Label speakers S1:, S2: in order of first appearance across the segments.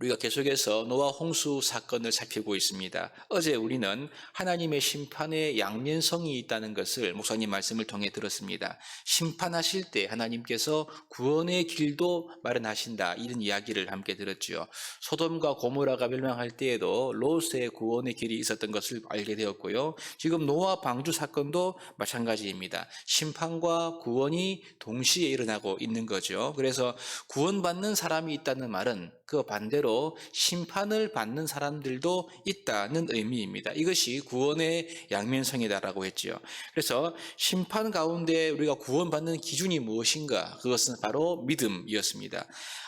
S1: 우리가 계속해서 노아 홍수 사건을 살피고 있습니다. 어제 우리는 하나님의 심판의 양면성이 있다는 것을 목사님 말씀을 통해 들었습니다. 심판하실 때 하나님께서 구원의 길도 마련하신다. 이런 이야기를 함께 들었지요. 소돔과 고모라가 멸망할 때에도 롯의 구원의 길이 있었던 것을 알게 되었고요. 지금 노아 방주 사건도 마찬가지입니다. 심판과 구원이 동시에 일어나고 있는 거죠. 그래서 구원받는 사람이 있다는 말은 그 반대로 심판을 받는 사람들도 있다는 의미입니다. 이것이 구원의 양면성이다라고 했지요. 그래서 심판 가운데 우리가 구원받는 기준이 무엇인가? 그것은 바로 믿음이었습니다.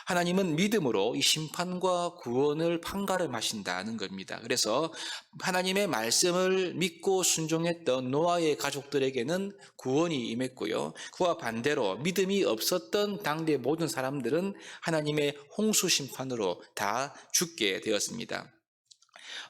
S1: 하나님은 믿음으로 이 심판과 구원을 판가름하신다는 겁니다. 그래서 하나님의 말씀을 믿고 순종했던 노아의 가족들에게는 구원이 임했고요. 그와 반대로 믿음이 없었던 당대 모든 사람들은 하나님의 홍수 심판으로 다 죽게 되었습니다.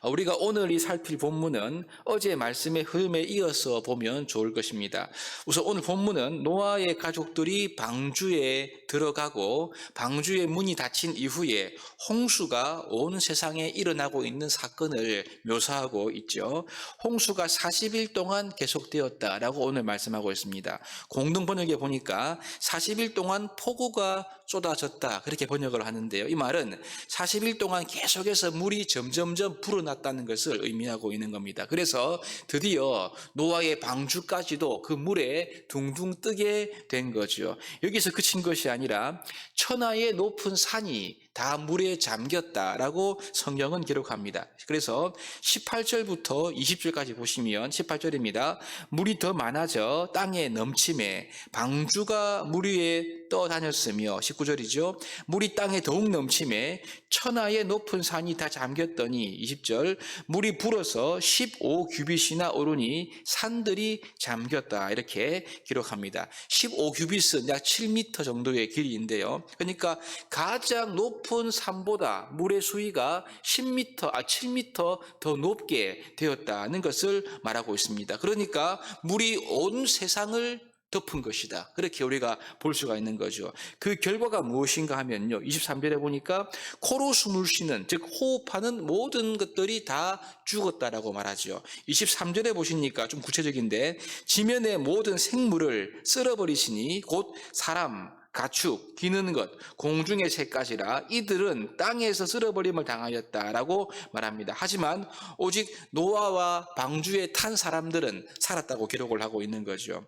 S1: 우리가 오늘 이 살필 본문은 어제 말씀의 흐름에 이어서 보면 좋을 것입니다. 우선 오늘 본문은 노아의 가족들이 방주에 들어가고 방주의 문이 닫힌 이후에 홍수가 온 세상에 일어나고 있는 사건을 묘사하고 있죠. 홍수가 40일 동안 계속되었다라고 오늘 말씀하고 있습니다. 공동 번역에 보니까 40일 동안 폭우가 쏟아졌다 그렇게 번역을 하는데요. 이 말은 40일 동안 계속해서 물이 점점점 불어났다는 것을 의미하고 있는 겁니다. 그래서 드디어 노아의 방주까지도 그 물에 둥둥 뜨게 된 거죠. 여기서 그친 것이 아니 라 천하의 높은 산이 다 물에 잠겼다라고 성경은 기록합니다. 그래서 18절부터 20절까지 보시면 18절입니다. 물이 더 많아져 땅에 넘침에 방주가 물 위에 떠다녔으며 19절이죠. 물이 땅에 더욱 넘침에 천하의 높은 산이 다 잠겼더니 20절 물이 불어서 15규빗이나 오르니 산들이 잠겼다 이렇게 기록합니다. 15규빗은 약 7m 정도의 길이인데요. 그러니까 가장 높은 산보다 물의 수위가 10m 아 7m 더 높게 되었다는 것을 말하고 있습니다. 그러니까 물이 온 세상을 덮은 것이다. 그렇게 우리가 볼 수가 있는 거죠. 그 결과가 무엇인가 하면요. 23절에 보니까 코로 숨을 쉬는, 즉, 호흡하는 모든 것들이 다 죽었다라고 말하죠. 23절에 보시니까 좀 구체적인데, 지면의 모든 생물을 쓸어버리시니 곧 사람, 가축, 기는 것, 공중의 새까지라 이들은 땅에서 쓸어버림을 당하였다라고 말합니다. 하지만 오직 노아와 방주에 탄 사람들은 살았다고 기록을 하고 있는 거죠.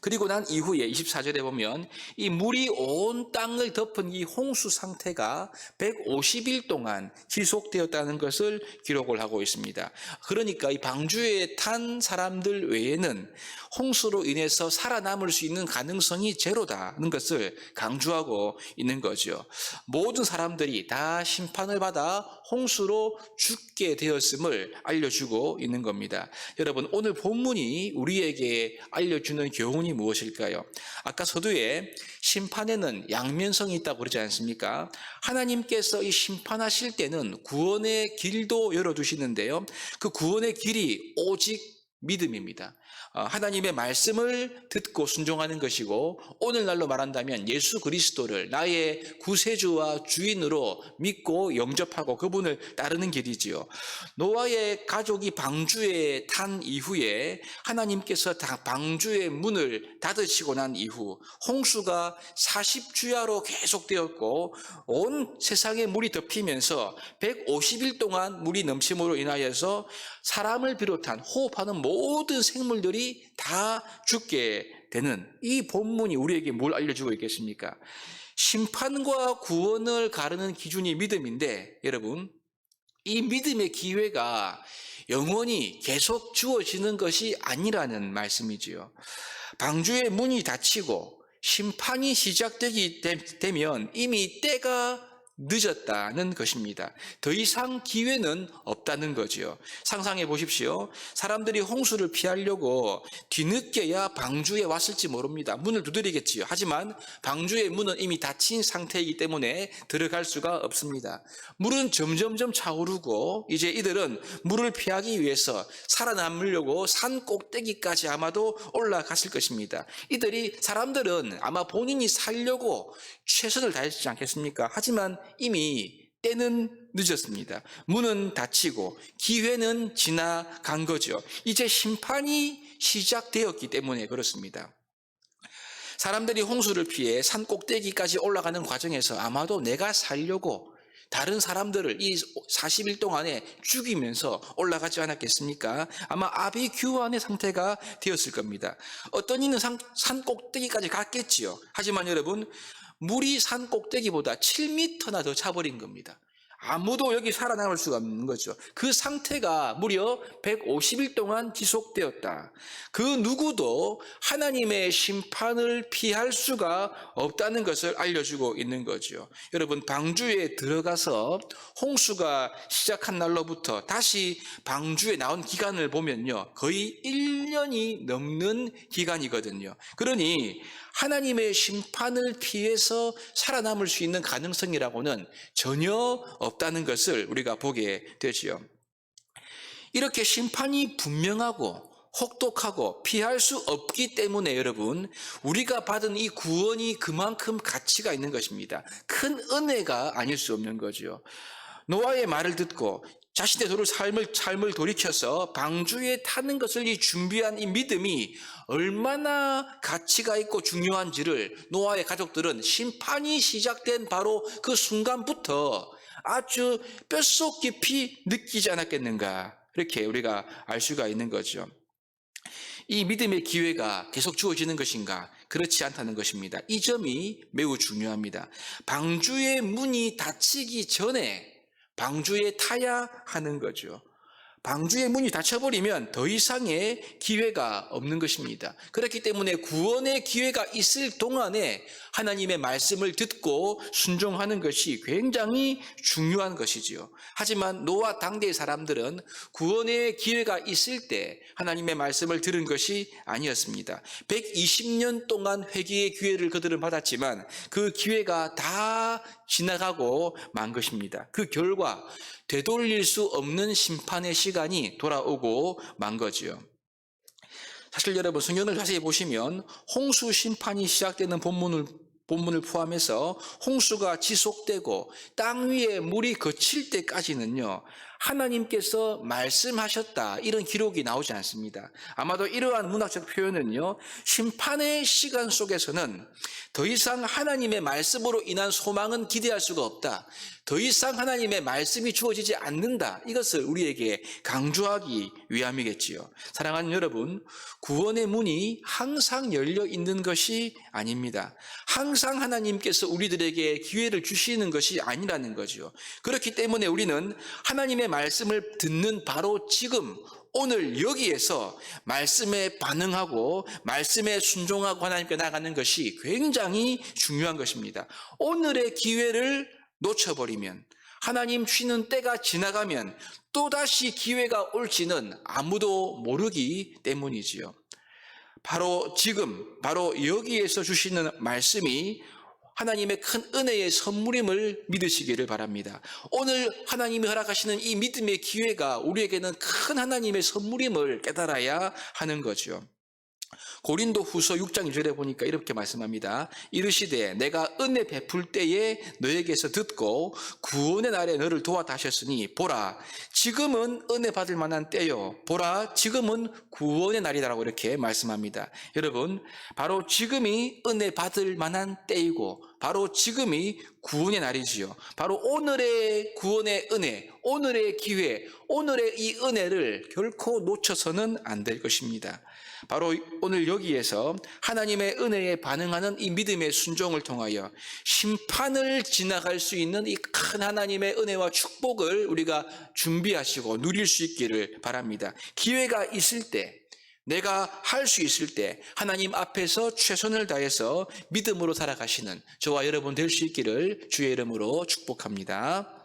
S1: 그리고 난 이후에 24절에 보면 이 물이 온 땅을 덮은 이 홍수 상태가 150일 동안 지속되었다는 것을 기록을 하고 있습니다. 그러니까 이 방주에 탄 사람들 외에는 홍수로 인해서 살아남을 수 있는 가능성이 제로다는 것을 강조하고 있는 거죠. 모든 사람들이 다 심판을 받아 홍수로 죽게 되었음을 알려주고 있는 겁니다. 여러분, 오늘 본문이 우리에게 알려주는 교훈 이 무엇일까요? 아까 서두에 심판에는 양면성이 있다고 그러지 않습니까? 하나님께서 이 심판하실 때는 구원의 길도 열어두시는데요. 그 구원의 길이 오직 믿음입니다. 어, 하나님의 말씀을 듣고 순종하는 것이고 오늘날로 말한다면 예수 그리스도를 나의 구세주와 주인으로 믿고 영접하고 그분을 따르는 길이지요. 노아의 가족이 방주에 탄 이후에 하나님께서 방주의 문을 닫으시고 난 이후 홍수가 40주야로 계속되었고 온 세상에 물이 덮이면서 150일 동안 물이 넘침으로 인하여서 사람을 비롯한 호흡하는 모든 생물들이 다 죽게 되는 이 본문이 우리에게 뭘 알려주고 있겠습니까? 심판과 구원을 가르는 기준이 믿음인데 여러분 이 믿음의 기회가 영원히 계속 주어지는 것이 아니라는 말씀이지요. 방주의 문이 닫히고 심판이 시작되기 되면 이미 때가 늦었다는 것입니다. 더 이상 기회는 없다는 거지요. 상상해 보십시오. 사람들이 홍수를 피하려고 뒤늦게야 방주에 왔을지 모릅니다. 문을 두드리겠지요. 하지만 방주의 문은 이미 닫힌 상태이기 때문에 들어갈 수가 없습니다. 물은 점점점 차오르고 이제 이들은 물을 피하기 위해서 살아남으려고 산 꼭대기까지 아마도 올라갔을 것입니다. 이들이 사람들은 아마 본인이 살려고 최선을 다했지 않겠습니까? 하지만 이미 때는 늦었습니다. 문은 닫히고 기회는 지나간 거죠. 이제 심판이 시작되었기 때문에 그렇습니다. 사람들이 홍수를 피해 산 꼭대기까지 올라가는 과정에서 아마도 내가 살려고 다른 사람들을 이 40일 동안에 죽이면서 올라가지 않았겠습니까? 아마 아비규환의 상태가 되었을 겁니다. 어떤 이는 산, 산 꼭대기까지 갔겠지요. 하지만 여러분, 물이 산 꼭대기보다 7미터나 더 차버린 겁니다. 아무도 여기 살아남을 수가 없는 거죠. 그 상태가 무려 150일 동안 지속되었다. 그 누구도 하나님의 심판을 피할 수가 없다는 것을 알려주고 있는 거죠. 여러분, 방주에 들어가서 홍수가 시작한 날로부터 다시 방주에 나온 기간을 보면요. 거의 1년이 넘는 기간이거든요. 그러니 하나님의 심판을 피해서 살아남을 수 있는 가능성이라고는 전혀 없다는 것을 우리가 보게 되지요. 이렇게 심판이 분명하고 혹독하고 피할 수 없기 때문에 여러분, 우리가 받은 이 구원이 그만큼 가치가 있는 것입니다. 큰 은혜가 아닐 수 없는 거죠. 노아의 말을 듣고 자신의 도를 삶을, 삶을 돌이켜서 방주에 타는 것을 이 준비한 이 믿음이 얼마나 가치가 있고 중요한지를 노아의 가족들은 심판이 시작된 바로 그 순간부터 아주 뼛속 깊이 느끼지 않았겠는가. 이렇게 우리가 알 수가 있는 거죠. 이 믿음의 기회가 계속 주어지는 것인가? 그렇지 않다는 것입니다. 이 점이 매우 중요합니다. 방주의 문이 닫히기 전에 방주에 타야 하는 거죠. 방주의 문이 닫혀버리면 더 이상의 기회가 없는 것입니다. 그렇기 때문에 구원의 기회가 있을 동안에 하나님의 말씀을 듣고 순종하는 것이 굉장히 중요한 것이지요. 하지만 노아 당대의 사람들은 구원의 기회가 있을 때 하나님의 말씀을 들은 것이 아니었습니다. 120년 동안 회개의 기회를 그들은 받았지만 그 기회가 다 지나가고 만 것입니다. 그 결과 되돌릴 수 없는 심판의 시간이 돌아오고 만 거지요. 사실 여러분 성경을 자세히 보시면 홍수 심판이 시작되는 본문을 본문을 포함해서 홍수가 지속되고 땅 위에 물이 거칠 때까지는요. 하나님께서 말씀하셨다 이런 기록이 나오지 않습니다. 아마도 이러한 문학적 표현은요. 심판의 시간 속에서는 더 이상 하나님의 말씀으로 인한 소망은 기대할 수가 없다. 더 이상 하나님의 말씀이 주어지지 않는다. 이것을 우리에게 강조하기 위함이겠지요. 사랑하는 여러분, 구원의 문이 항상 열려 있는 것이 아닙니다. 항상 하나님께서 우리들에게 기회를 주시는 것이 아니라는 거죠. 그렇기 때문에 우리는 하나님의 말씀을 듣는 바로 지금 오늘 여기에서 말씀에 반응하고 말씀에 순종하고 하나님께 나가는 것이 굉장히 중요한 것입니다. 오늘의 기회를 놓쳐버리면 하나님 쉬는 때가 지나가면 또다시 기회가 올지는 아무도 모르기 때문이지요. 바로 지금, 바로 여기에서 주시는 말씀이 하나님의 큰 은혜의 선물임을 믿으시기를 바랍니다. 오늘 하나님이 허락하시는 이 믿음의 기회가 우리에게는 큰 하나님의 선물임을 깨달아야 하는 거죠. 고린도 후서 6장 2절에 보니까 이렇게 말씀합니다. 이르시되 내가 은혜 베풀 때에 너에게서 듣고 구원의 날에 너를 도와다셨으니 보라 지금은 은혜 받을 만한 때요. 보라 지금은 구원의 날이다라고 이렇게 말씀합니다. 여러분 바로 지금이 은혜 받을 만한 때이고 바로 지금이 구원의 날이지요. 바로 오늘의 구원의 은혜, 오늘의 기회, 오늘의 이 은혜를 결코 놓쳐서는 안 될 것입니다. 바로 오늘 여기에서 하나님의 은혜에 반응하는 이 믿음의 순종을 통하여 심판을 지나갈 수 있는 이 큰 하나님의 은혜와 축복을 우리가 준비하시고 누릴 수 있기를 바랍니다. 기회가 있을 때 내가 할 수 있을 때 하나님 앞에서 최선을 다해서 믿음으로 살아가시는 저와 여러분 될 수 있기를 주의 이름으로 축복합니다.